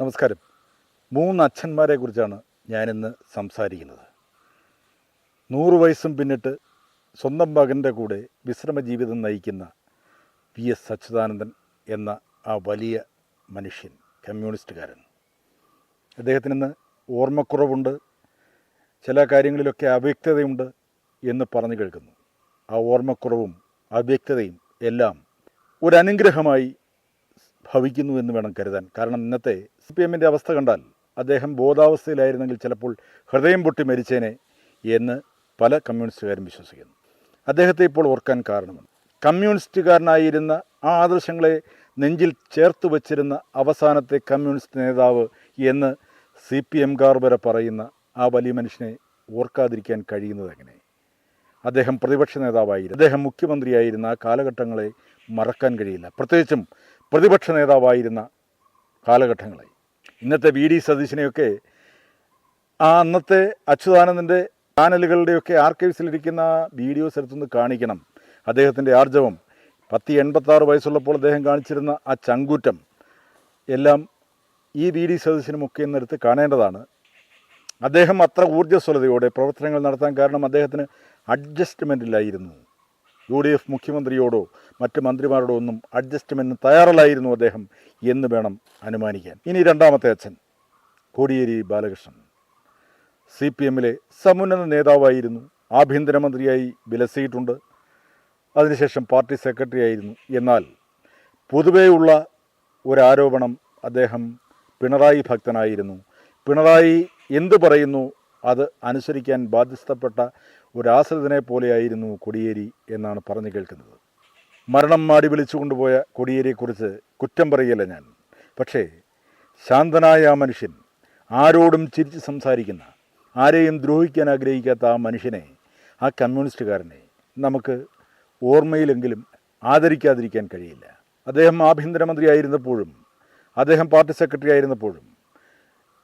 നമസ്കാരം. മൂന്ന് അച്ഛന്മാരെ കുറിച്ചാണ് ഞാനിന്ന് സംസാരിക്കുന്നത്. നൂറ് വയസ്സും പിന്നിട്ട് സ്വന്തം മകന്റെ കൂടെ വിശ്രമ ജീവിതം നയിക്കുന്ന വി. എസ്. അച്യുതാനന്ദൻ എന്ന ആ വലിയ മനുഷ്യൻ കമ്മ്യൂണിസ്റ്റുകാരൻ. അദ്ദേഹത്തിന് ഇന്ന് ഓർമ്മക്കുറവുണ്ട്. ചില കാര്യങ്ങളിലൊക്കെ അവ്യക്തതയുണ്ട് എന്ന് പറഞ്ഞു കേൾക്കുന്നു. ആ ഓർമ്മക്കുറവും അവ്യക്തതയും എല്ലാം ഒരനുഗ്രഹമായി ഭവിക്കുന്നു എന്ന് വേണം കരുതാൻ. കാരണം ഇന്നത്തെ സി പി എമ്മിന്റെ അവസ്ഥ കണ്ടാൽ അദ്ദേഹം ബോധാവസ്ഥയിലായിരുന്നെങ്കിൽ ചിലപ്പോൾ ഹൃദയം പൊട്ടി മരിച്ചേനെ എന്ന് പല കമ്മ്യൂണിസ്റ്റുകാരും വിശ്വസിക്കുന്നു. അദ്ദേഹത്തെ ഇപ്പോൾ ഓർക്കാൻ കാരണമാണ് കമ്മ്യൂണിസ്റ്റുകാരനായിരുന്ന ആ ആദർശങ്ങളെ നെഞ്ചിൽ ചേർത്ത് വച്ചിരുന്ന അവസാനത്തെ കമ്മ്യൂണിസ്റ്റ് നേതാവ് എന്ന് സി പി എംകാർ വരെ പറയുന്ന ആ വലിയ മനുഷ്യനെ ഓർക്കാതിരിക്കാൻ കഴിയുന്നത് എങ്ങനെ? അദ്ദേഹം പ്രതിപക്ഷ നേതാവായിരുന്നു. അദ്ദേഹം മുഖ്യമന്ത്രിയായിരുന്ന ആ കാലഘട്ടങ്ങളെ മറക്കാൻ കഴിയില്ല. പ്രത്യേകിച്ചും പ്രതിപക്ഷ നേതാവായിരുന്ന കാലഘട്ടങ്ങളായി. ഇന്നത്തെ വി ഡി സതീശിനെയൊക്കെ ആ അന്നത്തെ അച്യുതാനന്ദന്റെ ചാനലുകളുടെയൊക്കെ ആർക്കൈവ്സിലിരിക്കുന്ന വീഡിയോസ് എടുത്തുനിന്ന് കാണിക്കണം. അദ്ദേഹത്തിന്റെ ആർജവം. പത്തി എൺപത്താറ് വയസ്സുള്ളപ്പോൾ അദ്ദേഹം കാണിച്ചിരുന്ന ആ ചങ്കൂറ്റം എല്ലാം ഈ വി ഡി സദസ്സിനുമൊക്കെ എന്നെടുത്ത് കാണേണ്ടതാണ്. അദ്ദേഹം അത്ര ഊർജസ്വലതയോടെ പ്രവർത്തനങ്ങൾ നടത്താൻ കാരണം അദ്ദേഹത്തിന് അഡ്ജസ്റ്റ്മെന്റിലായിരുന്നു യു ഡി എഫ് മുഖ്യമന്ത്രിയോടോ മറ്റ് മന്ത്രിമാരോടോ ഒന്നും അഡ്ജസ്റ്റ്മെന്റിന് തയ്യാറല്ലായിരുന്നു അദ്ദേഹം എന്ന് വേണം അനുമാനിക്കാൻ. ഇനി രണ്ടാമത്തെ അച്ഛൻ കോടിയേരി ബാലകൃഷ്ണൻ. സി പി എമ്മിലെ സമുന്നത നേതാവായിരുന്നു ആഭ്യന്തരമന്ത്രിയായി വിലസിയിട്ടുണ്ട് അതിനുശേഷം പാർട്ടി സെക്രട്ടറി ആയിരുന്നു. എന്നാൽ പൊതുവെയുള്ള ഒരാരോപണം അദ്ദേഹം പിണറായി ഭക്തനായിരുന്നു. പിണറായി എന്തു പറയുന്നു അത് അനുസരിക്കാൻ ബാധ്യസ്ഥപ്പെട്ട ഒരാശ്രിതനെ പോലെയായിരുന്നു കൊടിയേരി എന്നാണ് പറഞ്ഞു കേൾക്കുന്നത്. മരണം മാടി വിളിച്ചു കൊണ്ടുപോയ കൊടിയേരിയെക്കുറിച്ച് കുറ്റം പറയല്ല ഞാൻ. പക്ഷേ ശാന്തനായ ആ മനുഷ്യൻ ആരോടും ചിരിച്ച് സംസാരിക്കുന്ന ആരെയും ദ്രോഹിക്കാൻ ആഗ്രഹിക്കാത്ത ആ മനുഷ്യനെ ആ കമ്മ്യൂണിസ്റ്റുകാരനെ നമുക്ക് ഓർമ്മയിലെങ്കിലും ആദരിക്കാതിരിക്കാൻ കഴിയില്ല. അദ്ദേഹം ആഭ്യന്തരമന്ത്രി ആയിരുന്നപ്പോഴും അദ്ദേഹം പാർട്ടി സെക്രട്ടറി ആയിരുന്നപ്പോഴും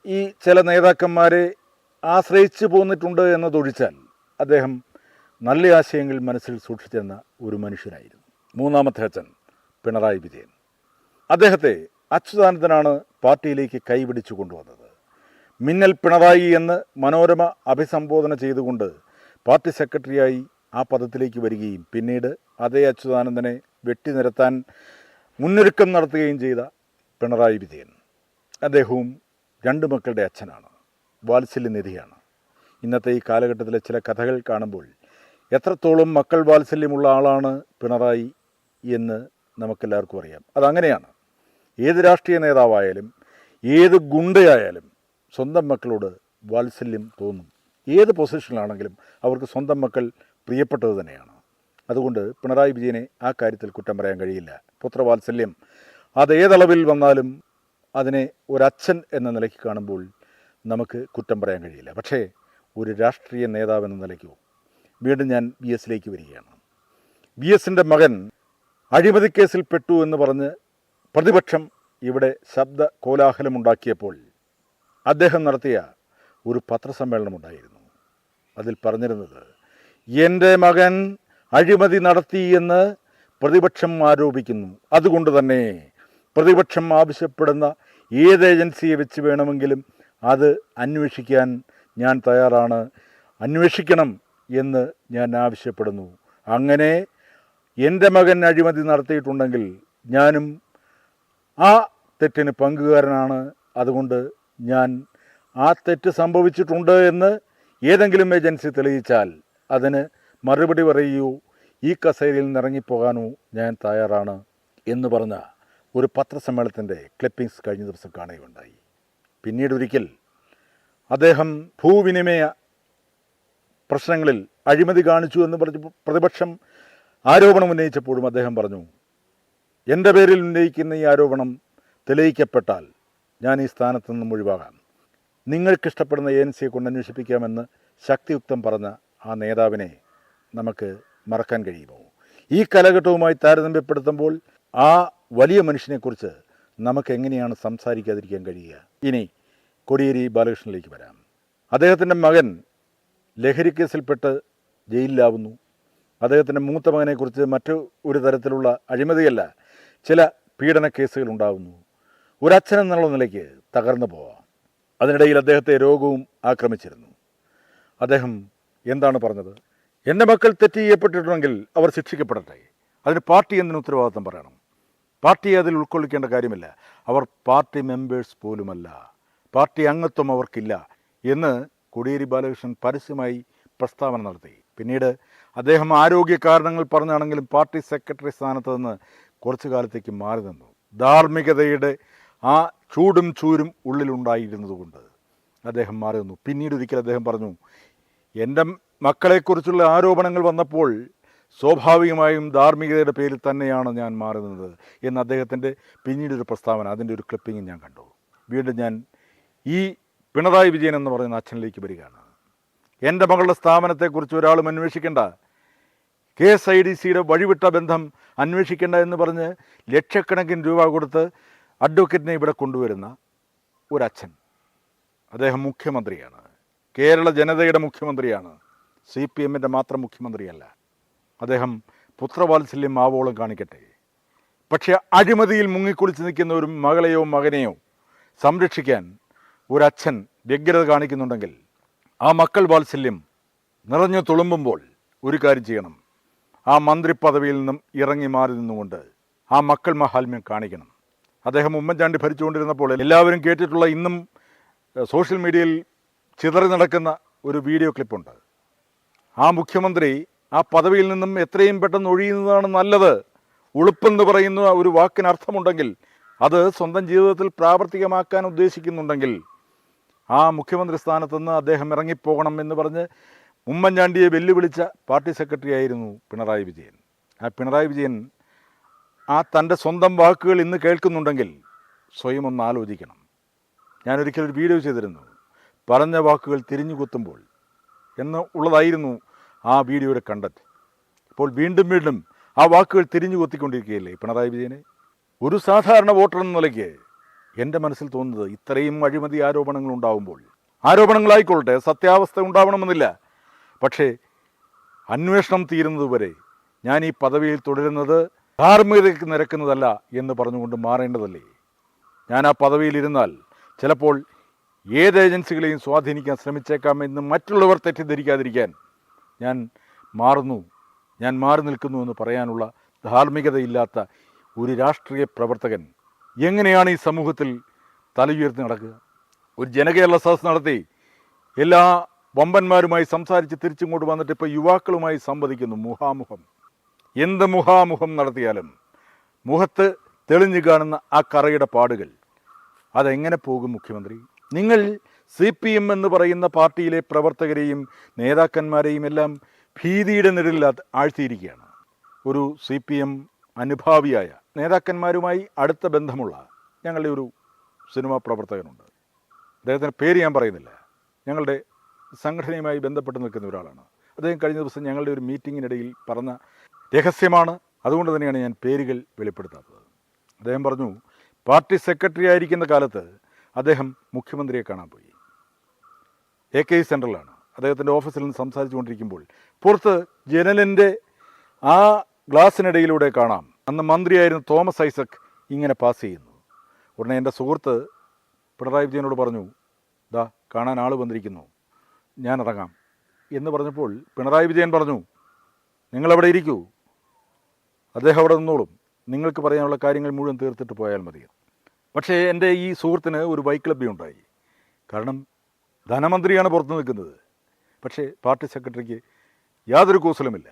ഈ ചില നേതാക്കന്മാരെ ആശ്രയിച്ചു പോന്നിട്ടുണ്ട് എന്നതൊഴിച്ചാൽ അദ്ദേഹം നല്ല ആശയങ്ങൾ മനസ്സിൽ സൂക്ഷിച്ചിരുന്ന ഒരു മനുഷ്യനായിരുന്നു. മൂന്നാമത്തെ അച്ഛൻ പിണറായി വിജയൻ. അദ്ദേഹത്തെ അച്യുതാനന്ദനാണ് പാർട്ടിയിലേക്ക് കൈപിടിച്ചു കൊണ്ടുവന്നത്. മിന്നൽ പിണറായി എന്ന് മനോരമ അഭിസംബോധന ചെയ്തുകൊണ്ട് പാർട്ടി സെക്രട്ടറിയായി ആ പദത്തിലേക്ക് വരികയും പിന്നീട് അതേ അച്യുതാനന്ദനെ വെട്ടി നിരത്താൻ മുന്നൊരുക്കം നടത്തുകയും ചെയ്ത പിണറായി വിജയൻ. അദ്ദേഹവും രണ്ട് മക്കളുടെ അച്ഛനാണ്. വാത്സല്യനിധിയാണ് ഇന്നത്തെ ഈ കാലഘട്ടത്തിലെ ചില കഥകൾ കാണുമ്പോൾ എത്രത്തോളം മക്കൾ വാത്സല്യമുള്ള ആളാണ് പിണറായി എന്ന് നമുക്കെല്ലാവർക്കും അറിയാം. അതങ്ങനെയാണ്. ഏത് രാഷ്ട്രീയ നേതാവായാലും ഏത് ഗുണ്ടയായാലും സ്വന്തം മക്കളോട് വാത്സല്യം തോന്നും. ഏത് പൊസിഷനിലാണെങ്കിലും അവർക്ക് സ്വന്തം മക്കൾ പ്രിയപ്പെട്ടത് തന്നെയാണ്. അതുകൊണ്ട് പിണറായി വിജയനെ ആ കാര്യത്തിൽ കുറ്റം പറയാൻ കഴിയില്ല. പുത്രവാത്സല്യം അതേതളവിൽ വന്നാലും അതിനെ ഒരച്ഛൻ എന്ന നിലയ്ക്ക് കാണുമ്പോൾ നമുക്ക് കുറ്റം പറയാൻ കഴിയില്ല. പക്ഷേ ഒരു രാഷ്ട്രീയ നേതാവ് എന്ന നിലയ്ക്കോ. വീണ്ടും ഞാൻ ബി എസിലേക്ക് വരികയാണ്. ബി എസിന്റെ മകൻ അഴിമതി കേസിൽ പെട്ടു എന്ന് പറഞ്ഞ് പ്രതിപക്ഷം ഇവിടെ ശബ്ദ കോലാഹലമുണ്ടാക്കിയപ്പോൾ അദ്ദേഹം നടത്തിയ ഒരു പത്രസമ്മേളനമുണ്ടായിരുന്നു അതിൽ പറഞ്ഞിരുന്നത് എന്റെ മകൻ അഴിമതി നടത്തി എന്ന് പ്രതിപക്ഷം ആരോപിക്കുന്നു. അതുകൊണ്ട് തന്നെ പ്രതിപക്ഷം ആവശ്യപ്പെടുന്ന ഏത് ഏജൻസിയെ വെച്ച് വേണമെങ്കിലും അത് അന്വേഷിക്കാൻ ഞാൻ തയ്യാറാണ്. അന്വേഷിക്കണം എന്ന് ഞാൻ ആവശ്യപ്പെടുന്നു. അങ്ങനെ എന്റെ മകൻ അഴിമതി നടത്തിയിട്ടുണ്ടെങ്കിൽ ഞാനും ആ തെറ്റിന് പങ്കുകാരനാണ്. അതുകൊണ്ട് ഞാൻ ആ തെറ്റ് സംഭവിച്ചിട്ടുണ്ട് എന്ന് ഏതെങ്കിലും ഏജൻസി തെളിയിച്ചാൽ അതിന് മറുപടി പറയൂ. ഈ കസേരയിൽ നിന്ന് ഇറങ്ങിപ്പോകാനോ ഞാൻ തയ്യാറാണ് എന്ന് പറഞ്ഞ ഒരു പത്രസമ്മേളനത്തിന്റെ ക്ലിപ്പിംഗ്സ് കഴിഞ്ഞ ദിവസം കാണുകയുണ്ടായി. പിന്നീട് ഒരിക്കൽ അദ്ദേഹം ഭൂവിനിമയ പ്രശ്നങ്ങളിൽ അഴിമതി കാണിച്ചു എന്ന് പറഞ്ഞ് പ്രതിപക്ഷം ആരോപണം ഉന്നയിച്ചപ്പോഴും അദ്ദേഹം പറഞ്ഞു എന്റെ പേരിൽ ഉന്നയിക്കുന്ന ഈ ആരോപണം തെളിയിക്കപ്പെട്ടാൽ ഞാൻ ഈ സ്ഥാനത്ത് നിന്നും ഒഴിവാകാം. നിങ്ങൾക്കിഷ്ടപ്പെടുന്ന ഏജൻസിയെ കൊണ്ട് അന്വേഷിപ്പിക്കാമെന്ന് ശക്തിയുക്തം പറഞ്ഞ ആ നേതാവിനെ നമുക്ക് മറക്കാൻ കഴിയുമോ? ഈ കാലഘട്ടവുമായി താരതമ്യപ്പെടുത്തുമ്പോൾ ആ വലിയ മനുഷ്യനെക്കുറിച്ച് നമുക്ക് എങ്ങനെയാണ് സംസാരിക്കാതിരിക്കാൻ കഴിയുക? ഇനി കോടിയേരി ബാലകൃഷ്ണനിലേക്ക് വരാം. അദ്ദേഹത്തിന്റെ മകൻ ലഹരി ലഹരിക്കേസിൽപ്പെട്ട് ജയിലിലാവുന്നു. അദ്ദേഹത്തിന്റെ മൂത്ത മകനെക്കുറിച്ച് മറ്റു ഒരു തരത്തിലുള്ള അഴിമതിയല്ല ചില പീഡന കേസുകൾ ഉണ്ടാകുന്നു ഒരച്ഛൻ എന്നുള്ള നിലയ്ക്ക് തകർന്നു പോവാം. അതിനിടയിൽ അദ്ദേഹത്തെ രോഗവും ആക്രമിച്ചിരുന്നു. അദ്ദേഹം എന്താണ് പറഞ്ഞത്? എന്റെ മക്കൾ തെറ്റ് ചെയ്യപ്പെട്ടിട്ടുണ്ടെങ്കിൽ അവർ ശിക്ഷിക്കപ്പെടട്ടെ. അതിന് പാർട്ടി എന്തിനു ഉത്തരവാദിത്തം പറയണം? പാർട്ടിയെ അതിൽ ഉൾക്കൊള്ളിക്കേണ്ട കാര്യമില്ല. അവർ പാർട്ടി മെമ്പേഴ്സ് പോലുമല്ല. പാർട്ടി അംഗത്വം അവർക്കില്ല എന്ന് കോടിയേരി ബാലകൃഷ്ണൻ പരസ്യമായി പ്രസ്താവന നടത്തി. പിന്നീട് അദ്ദേഹം ആരോഗ്യ കാരണങ്ങൾ പറഞ്ഞാണെങ്കിലും പാർട്ടി സെക്രട്ടറി സ്ഥാനത്ത് നിന്ന് കുറച്ചു കാലത്തേക്ക് മാറി നിന്നു. ധാർമ്മികതയുടെ ആ ചൂടും ചൂരും ഉള്ളിലുണ്ടായിരുന്നതുകൊണ്ട് അദ്ദേഹം മാറി നിന്നു. പിന്നീട് ഒരിക്കൽ അദ്ദേഹം പറഞ്ഞു എന്റെ മക്കളെക്കുറിച്ചുള്ള ആരോപണങ്ങൾ വന്നപ്പോൾ സ്വാഭാവികമായും ധാർമ്മികതയുടെ പേരിൽ തന്നെയാണ് ഞാൻ മാറുന്നത് എന്ന് അദ്ദേഹത്തിന്റെ പിന്നീടൊരു പ്രസ്താവന അതിന്റെ ഒരു ക്ലിപ്പിംഗ് ഞാൻ കണ്ടു. വീണ്ടും ഞാൻ ഈ പിണറായി വിജയൻ എന്ന് പറയുന്ന അച്ഛനിലേക്ക് വരികയാണ്. എന്റെ മകളുടെ സ്ഥാപനത്തെക്കുറിച്ച് ഒരാളും അന്വേഷിക്കേണ്ട. കെ എസ് ഐ ഡി സിയുടെ വഴിവിട്ട ബന്ധം അന്വേഷിക്കേണ്ട എന്ന് പറഞ്ഞ് ലക്ഷക്കണക്കിന് രൂപ കൊടുത്ത് അഡ്വക്കേറ്റിനെ ഇവിടെ കൊണ്ടുവരുന്ന ഒരച്ഛൻ. അദ്ദേഹം മുഖ്യമന്ത്രിയാണ്. കേരള ജനതയുടെ മുഖ്യമന്ത്രിയാണ്. സി പി എമ്മിന്റെ മാത്രം മുഖ്യമന്ത്രിയല്ല. അദ്ദേഹം പുത്രവാത്സല്യം ആവോളം കാണിക്കട്ടെ. പക്ഷേ അഴിമതിയിൽ മുങ്ങിക്കുളിച്ച് നിൽക്കുന്ന ഒരു മകളെയോ മകനെയോ സംരക്ഷിക്കാൻ ഒരച്ഛൻ വ്യഗ്രത കാണിക്കുന്നുണ്ടെങ്കിൽ ആ മക്കൾ വാത്സല്യം നിറഞ്ഞു തുളുമ്പുമ്പോൾ ഒരു കാര്യം ചെയ്യണം. ആ മന്ത്രി പദവിയിൽ നിന്നും ഇറങ്ങി മാറി നിന്നുകൊണ്ട് ആ മക്കൾ മഹാത്മ്യം കാണിക്കണം. അദ്ദേഹം ഉമ്മൻചാണ്ടി ഭരിച്ചുകൊണ്ടിരുന്നപ്പോൾ എല്ലാവരും കേട്ടിട്ടുള്ള ഇന്നും സോഷ്യൽ മീഡിയയിൽ ചിതറി നടക്കുന്ന ഒരു വീഡിയോ ക്ലിപ്പുണ്ട്. ആ മുഖ്യമന്ത്രി ആ പദവിയിൽ നിന്നും എത്രയും പെട്ടെന്ന് ഒഴിയുന്നതാണ് നല്ലത്. ഉളുപ്പെന്ന് പറയുന്ന ഒരു വാക്കിന് അർത്ഥമുണ്ടെങ്കിൽ അത് സ്വന്തം ജീവിതത്തിൽ പ്രാവർത്തികമാക്കാൻ ഉദ്ദേശിക്കുന്നുണ്ടെങ്കിൽ ആ മുഖ്യമന്ത്രി സ്ഥാനത്ത് നിന്ന് അദ്ദേഹം ഇറങ്ങിപ്പോകണം എന്ന് പറഞ്ഞ് ഉമ്മൻചാണ്ടിയെ വെല്ലുവിളിച്ച പാർട്ടി സെക്രട്ടറി ആയിരുന്നു പിണറായി വിജയൻ. ആ പിണറായി വിജയൻ ആ തന്റെ സ്വന്തം വാക്കുകൾ ഇന്ന് കേൾക്കുന്നുണ്ടെങ്കിൽ സ്വയം ഒന്ന് ആലോചിക്കണം. ഞാനൊരിക്കലൊരു വീഡിയോ ചെയ്തിരുന്നു. പറഞ്ഞ വാക്കുകൾ തിരിഞ്ഞു കുത്തുമ്പോൾ എന്ന് ഉള്ളതായിരുന്നു ആ വീഡിയോയുടെ കണ്ടന്റ് ഇപ്പോൾ വീണ്ടും വീണ്ടും ആ വാക്കുകൾ തിരിഞ്ഞു കുത്തിക്കൊണ്ടിരിക്കുകയല്ലേ പിണറായി വിജയനെ? ഒരു സാധാരണ വോട്ടർ എന്ന നിലയ്ക്ക് എന്റെ മനസ്സിൽ തോന്നുന്നത് ഇത്രയും അഴിമതി ആരോപണങ്ങൾ ഉണ്ടാവുമ്പോൾ ആരോപണങ്ങളായിക്കൊള്ളട്ടെ സത്യാവസ്ഥ ഉണ്ടാവണമെന്നില്ല. പക്ഷേ അന്വേഷണം തീരുന്നതുവരെ ഞാൻ ഈ പദവിയിൽ തുടരുന്നത് ധാർമ്മികതയ്ക്ക് നിരക്കുന്നതല്ല എന്ന് പറഞ്ഞുകൊണ്ട് മാറേണ്ടതല്ലേ? ഞാൻ ആ പദവിയിലിരുന്നാൽ ചിലപ്പോൾ ഏത് ഏജൻസികളെയും സ്വാധീനിക്കാൻ ശ്രമിച്ചേക്കാം എന്ന് മറ്റുള്ളവർ തെറ്റിദ്ധരിക്കാതിരിക്കാൻ ഞാൻ മാറുന്നു. ഞാൻ മാറി നിൽക്കുന്നു എന്ന് പറയാനുള്ള ധാർമ്മികതയില്ലാത്ത ഒരു രാഷ്ട്രീയ പ്രവർത്തകൻ എങ്ങനെയാണ് ഈ സമൂഹത്തിൽ തലയുയർത്തി നടക്കുക? ഒരു ജനകേരള സദസ് നടത്തി എല്ലാ വമ്പന്മാരുമായി സംസാരിച്ച് തിരിച്ചിങ്ങോട്ട് വന്നിട്ട് ഇപ്പോൾ യുവാക്കളുമായി സംവദിക്കുന്നു മുഖാമുഖം എന്ത് മുഖാമുഖം നടത്തിയാലും മുഖത്ത് തെളിഞ്ഞു കാണുന്ന ആ കറയുടെ പാടുകൾ അതെങ്ങനെ പോകും മുഖ്യമന്ത്രി? നിങ്ങൾ സി പി എം എന്ന് പറയുന്ന പാർട്ടിയിലെ പ്രവർത്തകരെയും നേതാക്കന്മാരെയും എല്ലാം ഭീതിയുടെ നിഴലിൽ ആഴ്ത്തിയിരിക്കുകയാണ്. ഒരു സി പി എം അനുഭാവിയായ നേതാക്കന്മാരുമായി അടുത്ത ബന്ധമുള്ള ഞങ്ങളുടെ ഒരു സിനിമാ പ്രവർത്തകനുണ്ട്. അദ്ദേഹത്തിന്റെ പേര് ഞാൻ പറയുന്നില്ല. ഞങ്ങളുടെ സംഘടനയുമായി ബന്ധപ്പെട്ട് നിൽക്കുന്ന ഒരാളാണ്. അദ്ദേഹം കഴിഞ്ഞ ദിവസം ഞങ്ങളുടെ ഒരു മീറ്റിങ്ങിനിടയിൽ പറഞ്ഞ രഹസ്യമാണ്. അതുകൊണ്ട് തന്നെയാണ് ഞാൻ പേരുകൾ വെളിപ്പെടുത്താത്തത്. അദ്ദേഹം പറഞ്ഞു പാർട്ടി സെക്രട്ടറി ആയിരിക്കുന്ന കാലത്ത് അദ്ദേഹം മുഖ്യമന്ത്രിയെ കാണാൻ പോയി. എ കെ സെൻട്രലാണ്. അദ്ദേഹത്തിന്റെ ഓഫീസിൽ നിന്ന് സംസാരിച്ചു കൊണ്ടിരിക്കുമ്പോൾ പുറത്ത് ജനലിന്റെ ആ ഗ്ലാസ്സിനിടയിലൂടെ കാണാം അന്ന് മന്ത്രിയായിരുന്ന തോമസ് ഐസക് ഇങ്ങനെ പാസ് ചെയ്യുന്നു. ഉടനെ എന്റെ സുഹൃത്ത് പിണറായി വിജയനോട് പറഞ്ഞു ദാ കാണാൻ ആൾ വന്നിരിക്കുന്നു. ഞാൻ ഇറങ്ങാം. എന്ന് പറഞ്ഞപ്പോൾ പിണറായി വിജയൻ പറഞ്ഞു നിങ്ങളവിടെ ഇരിക്കൂ. അദ്ദേഹം അവിടെ നിന്നോളും. നിങ്ങൾക്ക് പറയാനുള്ള കാര്യങ്ങൾ മുഴുവൻ തീർത്തിട്ട് പോയാൽ മതി. പക്ഷേ എന്റെ ഈ സുഹൃത്തിന് ഒരു വൈക്ലബ്യം ഉണ്ടായി. കാരണം ധനമന്ത്രിയാണ് പുറത്തു നിൽക്കുന്നത്. പക്ഷേ പാർട്ടി സെക്രട്ടറിക്ക് യാതൊരു കൂസലുമില്ല.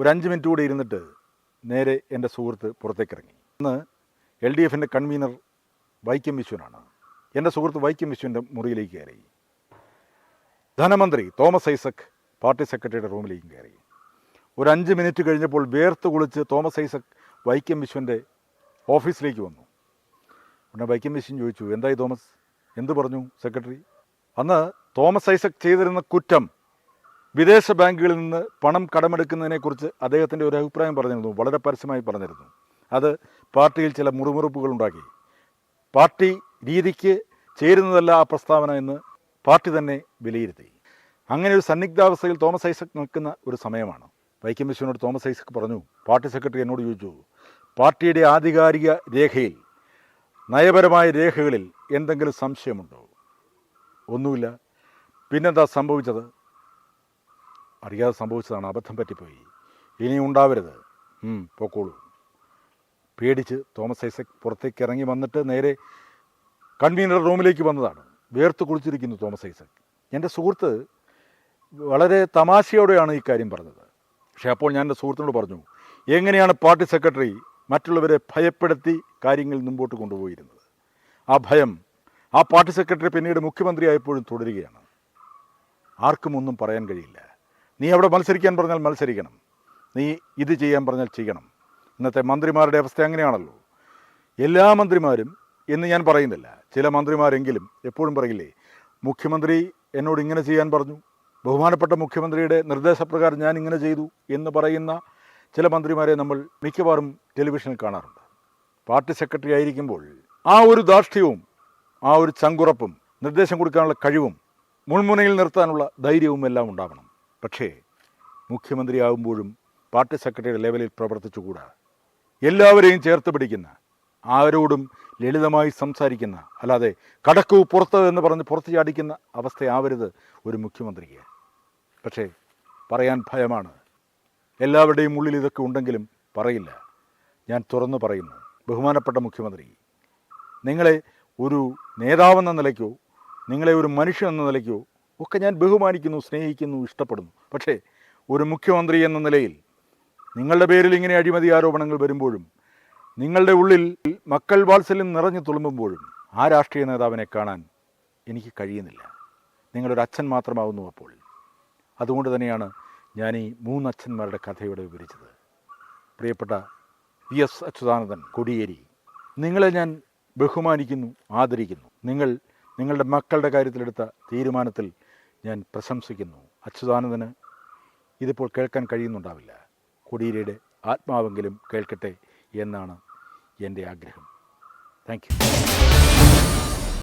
ഒരു അഞ്ച് മിനിറ്റ് കൂടി ഇരുന്നിട്ട് നേരെ എന്റെ സുഹൃത്ത് പുറത്തേക്കിറങ്ങി. ഇന്ന് എൽ ഡി എഫിന്റെ കൺവീനർ വൈക്കം വിശ്വനാണ്. എന്റെ സുഹൃത്ത് വൈക്കം വിശ്വന്റെ മുറിയിലേക്ക് കയറി. ധനമന്ത്രി തോമസ് ഐസക് പാർട്ടി സെക്രട്ടറിയുടെ റൂമിലേക്ക് കയറി. ഒരു അഞ്ച് മിനിറ്റ് കഴിഞ്ഞപ്പോൾ വേർത്ത് കുളിച്ച് തോമസ് ഐസക് വൈക്കം വിശ്വന്റെ ഓഫീസിലേക്ക് വന്നു. ഉടനെ വൈക്കം വിശ്വൻ ചോദിച്ചു എന്തായി തോമസ്? എന്ത് പറഞ്ഞു സെക്രട്ടറി? അന്ന് തോമസ് ഐസക് ചെയ്തിരുന്ന കുറ്റം വിദേശ ബാങ്കുകളിൽ നിന്ന് പണം കടമെടുക്കുന്നതിനെക്കുറിച്ച് അദ്ദേഹത്തിന്റെ ഒരു അഭിപ്രായം പറഞ്ഞിരുന്നു വളരെ പരസ്യമായി പറഞ്ഞിരുന്നു. അത് പാർട്ടിയിൽ ചില മുറിമുറുപ്പുകൾ ഉണ്ടാക്കി. പാർട്ടി രീതിക്ക് ചേരുന്നതല്ല ആ പ്രസ്താവന എന്ന് പാർട്ടി തന്നെ വിലയിരുത്തി. അങ്ങനെ ഒരു സന്നിഗ്ധാവസ്ഥയിൽ തോമസ് ഐസക് നിൽക്കുന്ന ഒരു സമയമാണ്. വൈക്കം വിശ്വനോട് തോമസ് ഐസക് പറഞ്ഞു പാർട്ടി സെക്രട്ടറി എന്നോട് ചോദിച്ചു പാർട്ടിയുടെ ആധികാരിക രേഖയിൽ നയപരമായ രേഖകളിൽ എന്തെങ്കിലും സംശയമുണ്ടോ? ഒന്നുമില്ല. പിന്നെന്താ സംഭവിച്ചത്? അറിയാതെ സംഭവിച്ചതാണ്. അബദ്ധം പറ്റിപ്പോയി. ഇനി ഉണ്ടാവരുത്. പോക്കോളൂ. പേടിച്ച് തോമസ് ഐസക് പുറത്തേക്ക് ഇറങ്ങി വന്നിട്ട് നേരെ കൺവീനർ റൂമിലേക്ക് വന്നതാണ്. വേർത്ത് കുളിച്ചിരിക്കുന്നു തോമസ് ഐസക്. എന്റെ സുഹൃത്ത് വളരെ തമാശയോടെയാണ് ഈ കാര്യം പറഞ്ഞത്. പക്ഷേ അപ്പോൾ ഞാൻ എന്റെ സുഹൃത്തിനോട് പറഞ്ഞു എങ്ങനെയാണ് പാർട്ടി സെക്രട്ടറി മറ്റുള്ളവരെ ഭയപ്പെടുത്തി കാര്യങ്ങൾ മുമ്പോട്ട് കൊണ്ടുപോയിരുന്നത്? ആ ഭയം ആ പാർട്ടി സെക്രട്ടറി പിന്നീട് മുഖ്യമന്ത്രിയായപ്പോഴും തുടരുകയാണ്. ആർക്കും ഒന്നും പറയാൻ കഴിയില്ല. നീ അവിടെ മത്സരിക്കാൻ പറഞ്ഞാൽ മത്സരിക്കണം. നീ ഇത് ചെയ്യാൻ പറഞ്ഞാൽ ചെയ്യണം. ഇന്നത്തെ മന്ത്രിമാരുടെ അവസ്ഥ അങ്ങനെയാണല്ലോ. എല്ലാ മന്ത്രിമാരും എന്ന് ഞാൻ പറയുന്നില്ല ചില മന്ത്രിമാരെങ്കിലും എപ്പോഴും പറയില്ലേ മുഖ്യമന്ത്രി എന്നോട് ഇങ്ങനെ ചെയ്യാൻ പറഞ്ഞു. ബഹുമാനപ്പെട്ട മുഖ്യമന്ത്രിയുടെ നിർദ്ദേശപ്രകാരം ഞാൻ ഇങ്ങനെ ചെയ്തു എന്ന് പറയുന്ന ചില മന്ത്രിമാരെ നമ്മൾ മിക്കവാറും ടെലിവിഷനിൽ കാണാറുണ്ട്. പാർട്ടി സെക്രട്ടറി ആയിരിക്കുമ്പോൾ ആ ഒരു ധാർഷ്ട്യവും ആ ഒരു ചങ്കുറപ്പും നിർദ്ദേശം കൊടുക്കാനുള്ള കഴിവും മുൾമുനയിൽ നിർത്താനുള്ള ധൈര്യവും എല്ലാം ഉണ്ടാവണം. പക്ഷേ മുഖ്യമന്ത്രിയാകുമ്പോഴും പാർട്ടി സെക്രട്ടറി ലെവലിൽ പ്രവർത്തിച്ചുകൂടാ. എല്ലാവരെയും ചേർത്ത് പിടിക്കുന്ന ആരോടും ലളിതമായി സംസാരിക്കുന്ന അല്ലാതെ കടക്കു പുറത്ത് എന്ന് പറഞ്ഞ് പുറത്ത് ചാടിക്കുന്ന അവസ്ഥയാവരുത് ഒരു മുഖ്യമന്ത്രിക്ക്. പക്ഷേ പറയാൻ ഭയമാണ്. എല്ലാവരുടെയും ഉള്ളിൽ ഇതൊക്കെ ഉണ്ടെങ്കിലും പറയില്ല. ഞാൻ തുറന്നു പറയുന്നു ബഹുമാനപ്പെട്ട മുഖ്യമന്ത്രി നിങ്ങളെ ഒരു നേതാവെന്ന നിലയ്ക്കോ നിങ്ങളെ ഒരു മനുഷ്യൻ എന്ന നിലയ്ക്കോ ഒക്കെ ഞാൻ ബഹുമാനിക്കുന്നു സ്നേഹിക്കുന്നു ഇഷ്ടപ്പെടുന്നു. പക്ഷേ ഒരു മുഖ്യമന്ത്രി എന്ന നിലയിൽ നിങ്ങളുടെ പേരിൽ ഇങ്ങനെ അഴിമതി ആരോപണങ്ങൾ വരുമ്പോഴും നിങ്ങളുടെ ഉള്ളിൽ മക്കൾ വാത്സല്യം നിറഞ്ഞു തുളുമ്പുമ്പോഴും ആ രാഷ്ട്രീയ നേതാവിനെ കാണാൻ എനിക്ക് കഴിയുന്നില്ല. നിങ്ങളൊരു അച്ഛൻ മാത്രമാവുന്നു അപ്പോൾ. അതുകൊണ്ട് തന്നെയാണ് ഞാൻ ഈ മൂന്നച്ഛന്മാരുടെ കഥയോടെ വിവരിച്ചത്. പ്രിയപ്പെട്ട വി എസ് അച്യുതാനന്ദൻ കൊടിയേരി നിങ്ങളെ ഞാൻ ബഹുമാനിക്കുന്നു ആദരിക്കുന്നു. നിങ്ങൾ നിങ്ങളുടെ മക്കളുടെ കാര്യത്തിലെടുത്ത തീരുമാനത്തിൽ ഞാൻ പ്രശംസിക്കുന്നു. അച്യുതാനന്ദന് ഇതിപ്പോൾ കേൾക്കാൻ കഴിയുന്നുണ്ടാവില്ല. കൊടിയേരിയുടെ ആത്മാവെങ്കിലും കേൾക്കട്ടെ എന്നാണ് എന്റെ ആഗ്രഹം. താങ്ക്